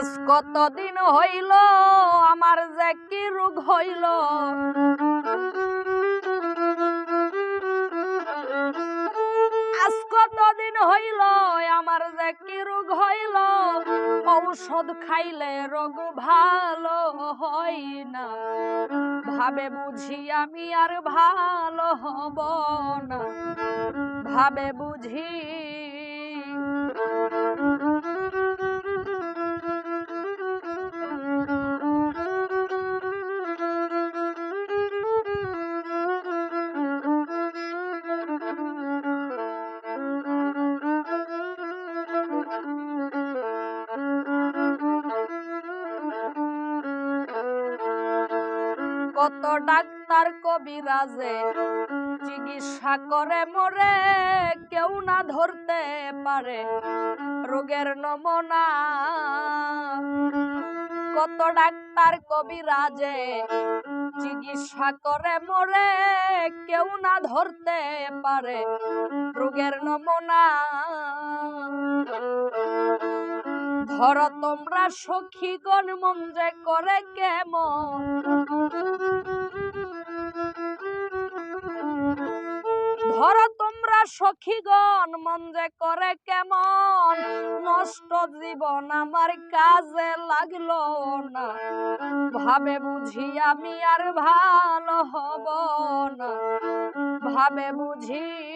আজ কতদিন হইল, আমার যে কি রোগ হইল? আজ কতদিন হইল, আমার যে কি রোগ হইল? ঔষধ খাইলে রোগ ভালো হয় না। ভাবে বুঝি আমি আর ভালো হব না। ভাবে বুঝি কত ডাক্তার কবিরাজে চিকিৎসা করে মরে কেউ না ধরতে পারে। রোগের নমুনা। কত ডাক্তার কবিরাজে চিকিৎসা করে মরে কেউ না ধরতে পারে। রোগের নমুনা। ধর তোমরা সখীগণ মন যে করে কেমন? ধর তোমরা সখীগণ মন যে করে কেমন? নষ্ট জীবন আমার কাজে লাগল না। ভাবে বুঝি আমি আর ভালো হব না। ভাবে বুঝি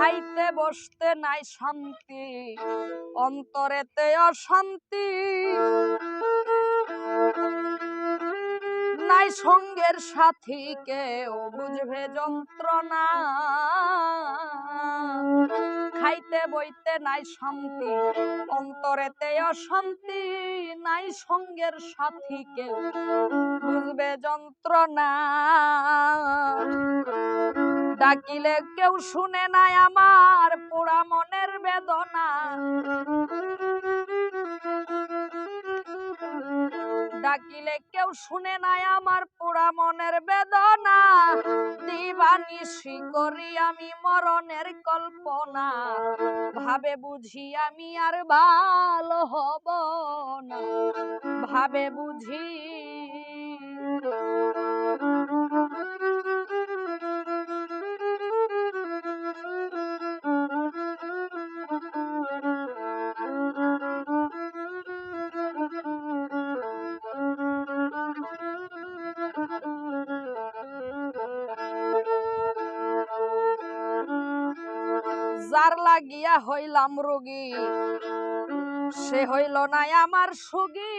খাইতে বসতে নাই শান্তি, অন্তরেতে অশান্তি। নাই সঙ্গের সাথী, কেউ বুঝবে যন্ত্রণা। খাইতে বইতে নাই শান্তি, অন্তরেতে অশান্তি। নাই সঙ্গের সাথী, কেউ বুঝবে যন্ত্রণা। ডাকিলে কেউ শুনে নাই আমার পোড়া মনের বেদনা। ডাকিলে কেউ শুনে নাই আমার পোড়া মনের বেদনা। দিবানিশি করি আমি মরণের কল্পনা। ভাবে বুঝি আমি আর ভালো হব না। ভাবে বুঝি যার লাগিয়া হইলাম রোগী। সে হইল না আমার সুগী।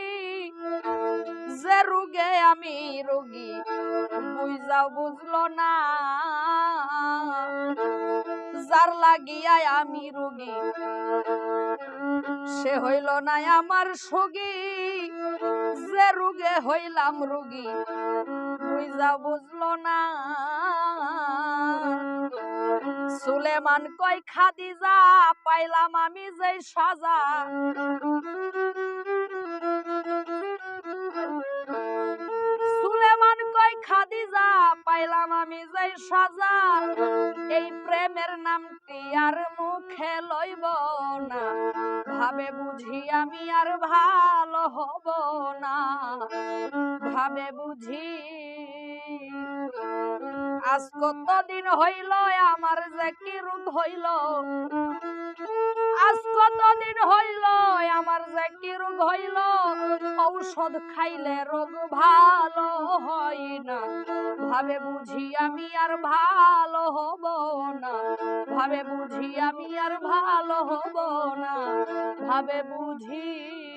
যে রোগে আমি রোগী বুঝাও বুঝলো না। যার লাগিয়া আমি রোগী, সে হইল না আমার সুগী। যে রোগে হইলাম রোগী বুঝাও বুঝলো না। সুলেমান কই খাদিজা, পাইলাম আমি যে সাজা। সুলেমান কই খাদিজা, পাইলাম আমি যে সাজা। এই প্রেমের নামটি আর মুখে লইব না। ভাবে বুঝি আমি আর ভালো হব না। ভাবে বুঝি আজ কতদিন হইল, আমার যে কি রোগ হইল? আজ কতদিন হইল, আমার যে কি রোগ হইল? ঔষধ খাইলে রোগ ভালো হয় না। ভাবে বুঝি আমি আর ভালো হব না। ভাবে বুঝি আমি আর ভালো হব না। ভাবে বুঝি